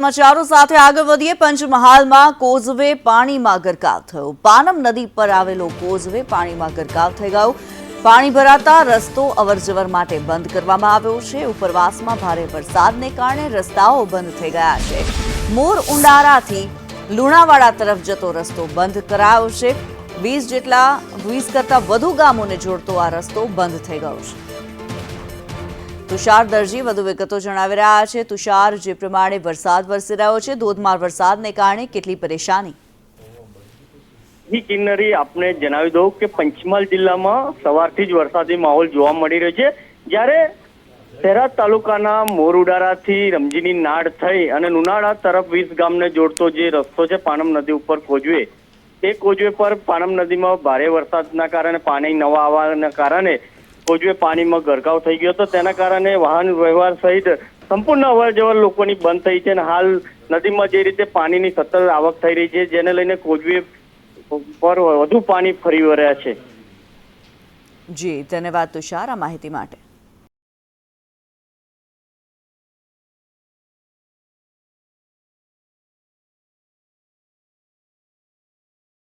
સમાચારો સાથે આગળ વધીએ. પંચમહાલમાં કોઝવે પાણીમાં ગરકાવ થયો. પાનમ નદી પર આવેલો કોઝવે પાણીમાં ગરકાવ થઈ ગયો. પાણી ભરાતા રસ્તો અવરજવર માટે બંધ કરવામાં આવ્યો છે. ઉપરવાસમાં ભારે વરસાદને કારણે રસ્તાઓ બંધ થઈ ગયા છે. મોર ઉંડારાથી લુણાવાડા તરફ જતો રસ્તો બંધ કરાયો છે. વીસ જેટલા, વીસ કરતા વધુ ગામોને જોડતો આ રસ્તો બંધ થઈ ગયો છે. તુષાર દરજી વધુ વિગતો જણાવી રહ્યા છે. તુષાર, જે પ્રમાણે વરસાદ વરસી રહ્યો છે, ધોધમાર વરસાદને કારણે કેટલી પરેશાની? જી, કિન્નરી આપને જણાવી દઉં કે પંચમહાલ જિલ્લામાં સવારથી જ વરસાદી માહોલ જોવા મળી રહ્યો છે. જ્યારે થેરાદ તાલુકાના મોરુડારાથી રમજીની નાડ થઈ અને નુનાળા તરફ વીસ ગામને જોડતો જે રસ્તો છે, પાનમ નદી ઉપર કોજવે તે કોજવે પર પાનમ નદીમાં ભારે વરસાદના કારણે પાણી નવા આવવાના કારણે કોજવે પાણીમાં ગરકાવ થઈ ગયો હતો. તેના કારણે વાહન વ્યવહાર સહિત સંપૂર્ણ અવર જવર લોકોની બંધ થઈ છે અને હાલ નદીમાં જે રીતે પાણીની સતત આવક થઈ રહી છે, જેને લઈને કોજવે પર વધુ પાણી ફરી વળ્યા છે. જી, ધન્યવાદ તુષાર આ માહિતી માટે.